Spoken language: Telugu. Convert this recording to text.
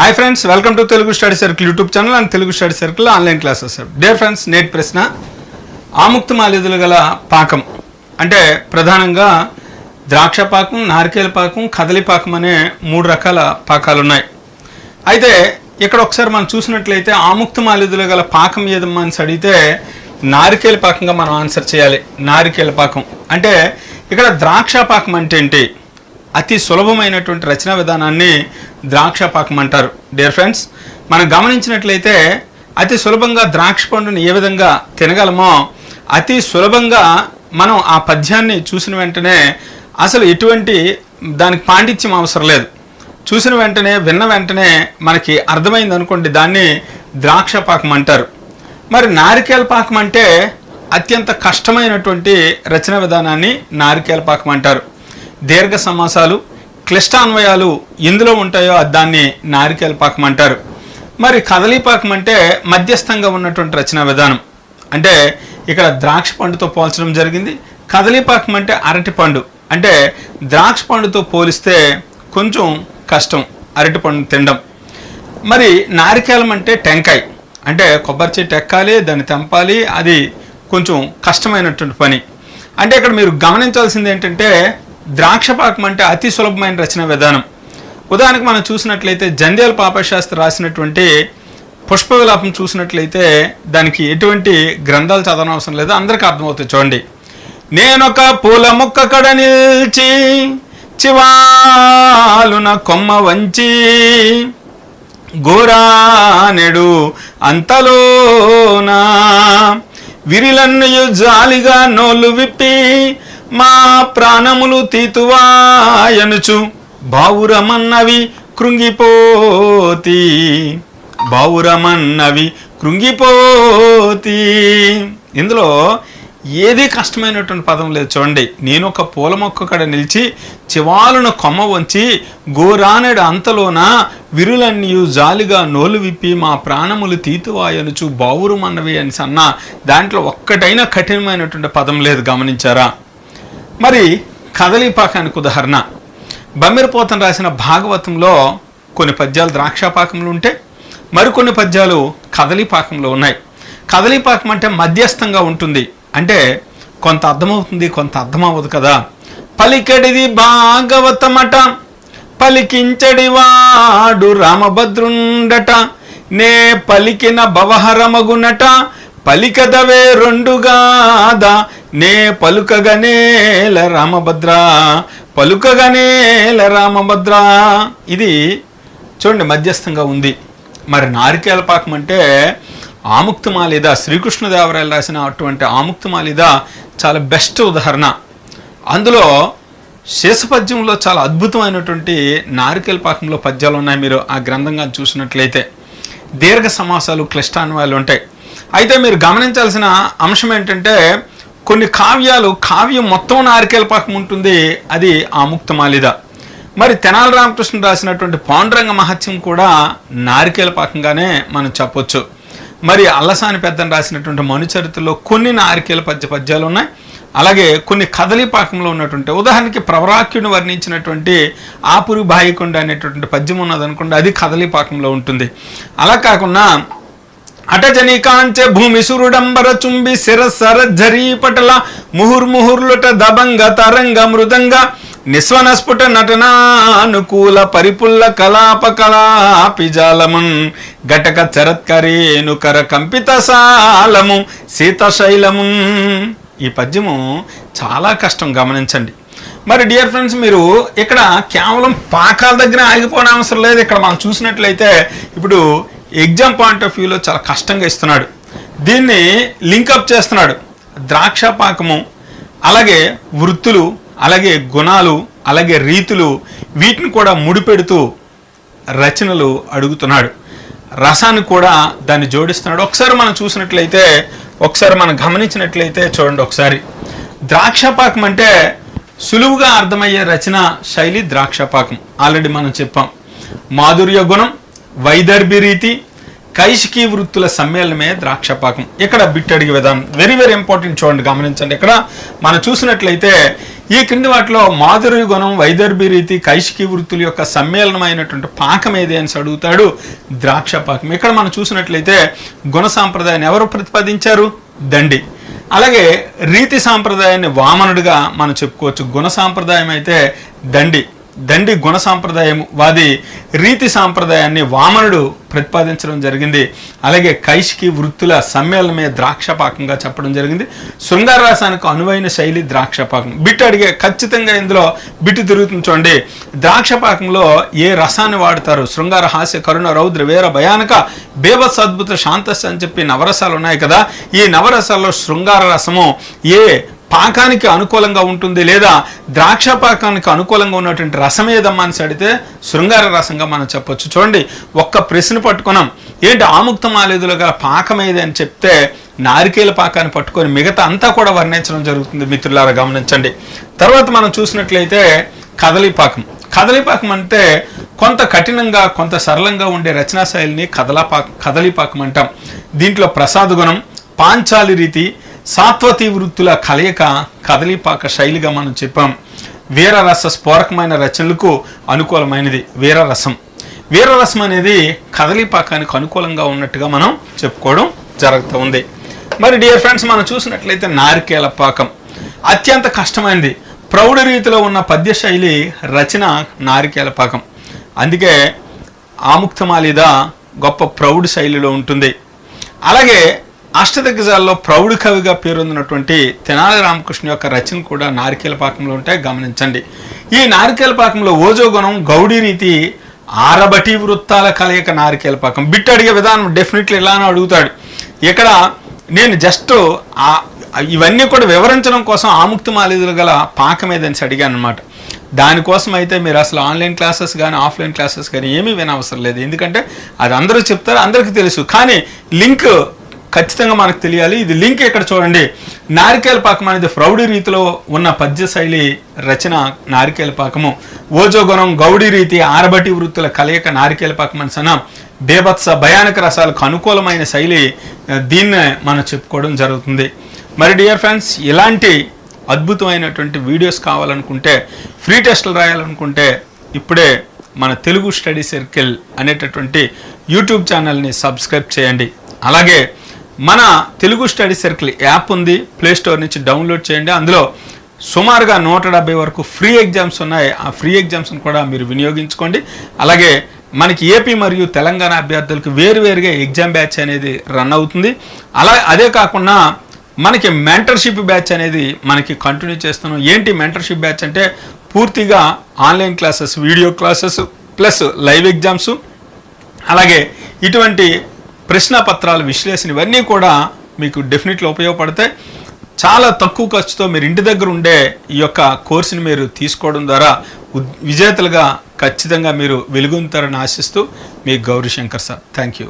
Hi friends welcome to Telugu study circle YouTube channel and Telugu study circle online classes dear friends నేటి ప్రశ్న ఆముక్త మాలిదులు గల పాకం అంటే ప్రధానంగా ద్రాక్ష పాకం నారికేల పాకం కదలి పాకం అనే మూడు రకాల పాకాలు ఉన్నాయి అయితే ఇక్కడ ఒకసారి మనం చూసినట్లయితే ఆముక్త మాలిదులు గల పాకం ఏదమ్మా అని అడిగితే నారికేల పాకంగా మనం ఆన్సర్ చేయాలి. నారికేల పాకం అంటే ఇక్కడ ద్రాక్ష పాకం అంటే ఏంటి? అతి సులభమైనటువంటి రచనా విధానాన్ని ద్రాక్ష పాకం అంటారు. డియర్ ఫ్రెండ్స్ మనం గమనించినట్లయితే అతి సులభంగా ద్రాక్ష పండుని ఏ విధంగా తినగలమో అతి సులభంగా మనం ఆ పద్యాన్ని చూసిన వెంటనే అసలు ఎటువంటి దానికి పాండిత్యం అవసరం లేదు. చూసిన వెంటనే విన్న వెంటనే మనకి అర్థమైంది అనుకోండి దాన్ని ద్రాక్ష పాకం అంటారు. మరి నారికేల పాకం అంటే అత్యంత కష్టమైనటువంటి రచన విధానాన్ని నారికేల పాకం అంటారు. దీర్ఘ సమాసాలు క్లిష్టాన్వయాలు ఎందులో ఉంటాయో దాన్ని నారికేల పాకం అంటారు. మరి కదలీ పాకం అంటే మధ్యస్థంగా ఉన్నటువంటి రచనా విధానం. అంటే ఇక్కడ ద్రాక్ష పండుతో పోల్చడం జరిగింది. కదలీ పాకం అంటే అరటి పండు. అంటే ద్రాక్ష పండుతో పోలిస్తే కొంచెం కష్టం అరటి పండు తినడం. మరి నారికేలం అంటే టెంకాయ. అంటే కొబ్బరి చెట్టు ఎక్కాలి దాన్ని తెంపాలి అది కొంచెం కష్టమైనటువంటి పని. అంటే ఇక్కడ మీరు గమనించాల్సింది ఏంటంటే ద్రాక్ష పాకం అంటే అతి సులభమైన రచన విధానం. ఉదాహరణకు మనం చూసినట్లయితే జంధ్యాల పాపశాస్త్రి రాసినటువంటి పుష్ప విలాపం చూసినట్లయితే దానికి ఎటువంటి గ్రంథాలు చదవనవసరం లేదు. అందరికీ అర్థమవుతుంది చూడండి. నేనొక పూల మొక్క కడ నిల్చి చివాలున కొమ్మ వంచి గోరానెడు అంతలోనా విరిలన్నయు జాలిగా నోళ్ళు విప్పి మా ప్రాణములు తీతువాయనుచు. బావురమన్నవి కృంగిపోతి. బావురమన్నవి కృంగిపోతి. ఇందులో ఏది కష్టమైనటువంటి పదం లేదు చూడండి. నేను ఒక పూల మొక్క కడ నిలిచి చివాలున కొమ్మ వంచి గోరానెడు అంతలోన విరులన్నీయు జాలిగా నోలు విప్పి మా ప్రాణములు తీతువాయనుచు బావురమన్నవి అని సన్న దాంట్లో ఒక్కటైనా కఠినమైనటువంటి పదం లేదు గమనించారా? మరి కదలీపాకానికి ఉదాహరణ. బమ్మిరపోతం రాసిన భాగవతంలో కొన్ని పద్యాలు ద్రాక్షాపాకంలో ఉంటే మరికొన్ని పద్యాలు కదలీపాకంలో ఉన్నాయి. కదలీపాకం అంటే మధ్యస్థంగా ఉంటుంది. అంటే కొంత అర్థమవుతుంది కొంత అర్థమవ్వదు కదా. పలికెడిది భాగవతమట పలికించడి వాడు రామభద్రుండట నే పలికిన భవహరమగునట పలికదవే రెండుగాదా నే పలుకగనేల రామభద్ర పలుకగనేల రామభద్ర. ఇది చూడండి మధ్యస్థంగా ఉంది. మరి నారికేల పాకం అంటే ఆముక్తమాలిద శ్రీకృష్ణదేవరాయలు రాసిన అటువంటి ఆముక్తమాలిద చాలా బెస్ట్ ఉదాహరణ. అందులో శేషపద్యంలో చాలా అద్భుతమైనటువంటి నారికేల పాకంలో పద్యాలు ఉన్నాయి మీరు ఆ గ్రంథంగా చూసినట్లయితే. దీర్ఘ సమాసాలు క్లిష్టాన్వయాలు ఉంటాయి. అయితే మీరు గమనించాల్సిన అంశం ఏంటంటే కొన్ని కావ్యాలు కావ్యం మొత్తం నారికేల పాకం ఉంటుంది. అది ఆముక్తమాలిద మరి తెనాలి రామకృష్ణ రాసినటువంటి పాండురంగ మహత్యం కూడా నారికేల పాకంగానే మనం చెప్పొచ్చు. మరి అల్లసాని పెద్దని రాసినటువంటి మనుచరిత్రలో కొన్ని నారికేల పద్య పద్యాలు ఉన్నాయి. అలాగే కొన్ని కదలి పాకంలో ఉన్నటువంటి ఉదాహరణకి ప్రవరాక్యుని వర్ణించినటువంటి ఆపురి బాయికొండ అనేటటువంటి పద్యం ఉన్నది అనుకోండి అది కదలి పాకంలో ఉంటుంది. అలా కాకుండా అటజనికాంచె భూమి సురుడంబర చుంబి శిరసర జరీపటల ముహుర్ముహుర్లుట దబంగ తరంగ మృదంగ నిస్వనస్ఫుట నటనానుకూల పరిపుల్ల కలాప కళాపిజాలమున్ ఘటక చరత్కరేనుకర కంపిత సాలము శీతశైలమున్ ఈ పద్యము చాలా కష్టం గమనించండి. మరి డియర్ ఫ్రెండ్స్ మీరు ఇక్కడ కేవలం పాకాల దగ్గర ఆగిపోవడం అవసరం లేదు. ఇక్కడ మనం చూసినట్లయితే ఇప్పుడు ఎగ్జామ్ పాయింట్ ఆఫ్ వ్యూలో చాలా కష్టంగా ఇస్తున్నాడు. దీన్ని లింకప్ చేస్తున్నాడు. ద్రాక్ష పాకము అలాగే వృత్తులు అలాగే గుణాలు అలాగే రీతులు వీటిని కూడా ముడిపెడుతూ రచనలు అడుగుతున్నాడు. రసాన్ని కూడా దాన్ని జోడిస్తున్నాడు. ఒకసారి మనం చూసినట్లయితే ఒకసారి మనం గమనించినట్లయితే చూడండి ఒకసారి. ద్రాక్షపాకం అంటే సులువుగా అర్థమయ్యే రచన శైలి ద్రాక్షపాకం ఆల్రెడీ మనం చెప్పాం. మాధుర్య గుణం వైదర్భి రీతి కైషికీ వృత్తుల సమ్మేళనమే ద్రాక్షపాకం. ఇక్కడ బిట్టడిగి విధానం వెరీ వెరీ ఇంపార్టెంట్ చూడండి గమనించండి. ఇక్కడ మనం చూసినట్లయితే ఈ క్రింది వాటిలో మాధురి గుణం వైదర్భి రీతి కైశికీ వృత్తుల యొక్క సమ్మేళనమైనటువంటి పాకం ఏది అని అడుగుతాడు? ద్రాక్ష పాకం ఇక్కడ మనం చూసినట్లయితే గుణ సాంప్రదాయాన్ని ఎవరు ప్రతిపాదించారు? దండి. అలాగే రీతి సాంప్రదాయాన్ని వామనుడిగా మనం చెప్పుకోవచ్చు. గుణ సాంప్రదాయం అయితే దండి. దండి గుణ సాంప్రదాయం వాది రీతి సాంప్రదాయాన్ని వామనుడు ప్రతిపాదించడం జరిగింది. అలాగే కైషికి వృత్తుల సమ్మేళనమే ద్రాక్షపాకంగా చెప్పడం జరిగింది. శృంగార రసానికి అనువైన శైలి ద్రాక్షపాకం. బిట్ అడిగే ఖచ్చితంగా ఇందులో బిట్టు తిరుగుతుంది చూడండి. ద్రాక్షపాకంలో ఏ రసాన్ని వాడతారు? శృంగార హాస్య కరుణ రౌద్ర వీర భయానక బేబస్ అద్భుత శాంతస్ అని చెప్పి నవరసాలు ఉన్నాయి కదా. ఈ నవరసాల్లో శృంగార రసము ఏ పాకానికి అనుకూలంగా ఉంటుంది లేదా ద్రాక్ష పాకానికి అనుకూలంగా ఉన్నటువంటి రసం ఏదమ్మా అని అడిగితే శృంగార రసంగా మనం చెప్పొచ్చు. చూడండి ఒక్క ప్రశ్న పట్టుకున్నాం. ఏంటి ఆముక్త మాలేదులో గల పాకం ఏది అని చెప్తే నారికేల పాకాన్ని పట్టుకొని మిగతా అంతా కూడా వర్ణించడం జరుగుతుంది మిత్రులారా గమనించండి. తర్వాత మనం చూసినట్లయితే కదలిపాకం కదలిపాకం అంటే కొంత కఠినంగా కొంత సరళంగా ఉండే రచనా శైలిని కదలపాక కదలిపాకం అంటాం. దీంట్లో ప్రసాద గుణం పాంచాలి రీతి సాత్వతి వృత్తుల కలయిక కదలిపాక శైలిగా మనం చెప్పాం. వీరరస స్ఫోరకమైన రచనలకు అనుకూలమైనది వీరరసం. వీరరసం అనేది కదలిపాకానికి అనుకూలంగా ఉన్నట్టుగా మనం చెప్పుకోవడం జరుగుతూ ఉంది. మరి డియర్ ఫ్రెండ్స్ మనం చూసినట్లయితే నారికేల పాకం. అత్యంత కష్టమైనది. ప్రౌఢ రీతిలో ఉన్న పద్య శైలి రచన నారికేల పాకం. అందుకే ఆముక్తమాలిద గొప్ప ప్రౌఢ శైలిలో ఉంటుంది. అలాగే అష్టదిగ్గజాల్లో ప్రౌఢ కవిగా పేరొందినటువంటి తెనాలి రామకృష్ణ యొక్క రచన కూడా నారికేల పాకంలో ఉంటే గమనించండి. ఈ నారికేల పాకంలో ఓజో గుణం గౌడీ రీతి ఆరబటి వృత్తాల కలయిక నారికేల పాకం. బిట్ అడిగే విధానం డెఫినెట్లీ ఇలానే అడుగుతాడు. ఇక్కడ నేను జస్ట్ ఇవన్నీ కూడా వివరించడం కోసం ఆముక్తి మాలిదులు గల పాకం ఏదని అడిగాను అనమాట దానికోసం అయితే మీరు అసలు ఆన్లైన్ క్లాసెస్ కానీ ఆఫ్లైన్ క్లాసెస్ కానీ ఏమీ వినవసరం లేదు. ఎందుకంటే అది అందరూ చెప్తారు అందరికీ తెలుసు. కానీ లింక్ ఖచ్చితంగా మనకు తెలియాలి. ఇది లింక్ ఇక్కడ చూడండి. నారికేల పాకం అనేది ప్రౌఢి రీతిలో ఉన్న పద్య శైలి రచన నారికేల పాకము. ఓజోగుణం గౌడి రీతి ఆరబటి వృత్తుల కలయిక నారికేల పాకం అని సన బేభత్స భయానక రసాలకు అనుకూలమైన శైలి దీన్నే మనం చెప్పుకోవడం జరుగుతుంది. మరి డియర్ ఫ్రెండ్స్ ఇలాంటి అద్భుతమైనటువంటి వీడియోస్ కావాలనుకుంటే ఫ్రీ టెస్ట్లు రాయాలనుకుంటే ఇప్పుడే మన తెలుగు స్టడీ సర్కిల్ అనేటటువంటి యూట్యూబ్ ఛానల్ని సబ్స్క్రైబ్ చేయండి. అలాగే మన తెలుగు స్టడీ సర్కిల్ యాప్ ఉంది ప్లే స్టోర్ నుంచి డౌన్లోడ్ చేయండి. అందులో సుమారుగా నూట డెబ్బై వరకు ఫ్రీ ఎగ్జామ్స్ ఉన్నాయి. ఆ ఫ్రీ ఎగ్జామ్స్ని కూడా మీరు వినియోగించుకోండి. అలాగే మనకి ఏపీ మరియు తెలంగాణ అభ్యర్థులకు వేరువేరుగా ఎగ్జామ్ బ్యాచ్ అనేది రన్ అవుతుంది. అలా అదే కాకుండా మనకి మెంటర్షిప్ బ్యాచ్ అనేది మనకి కంటిన్యూ చేస్తున్నాం. ఏంటి మెంటర్షిప్ బ్యాచ్ అంటే పూర్తిగా online classes video classes plus live exams. అలాగే ఇటువంటి ప్రశ్న పత్రాలు విశ్లేషణ ఇవన్నీ కూడా మీకు డెఫినెట్లీ ఉపయోగపడతాయి. చాలా తక్కువ ఖర్చుతో మీరు ఇంటి దగ్గర ఉండే ఈ యొక్క కోర్సుని మీరు తీసుకోవడం ద్వారా విజేతలుగా ఖచ్చితంగా మీరు వెలుగొందుతారని ఆశిస్తూ మీ Gauri Shankar sir. Thank you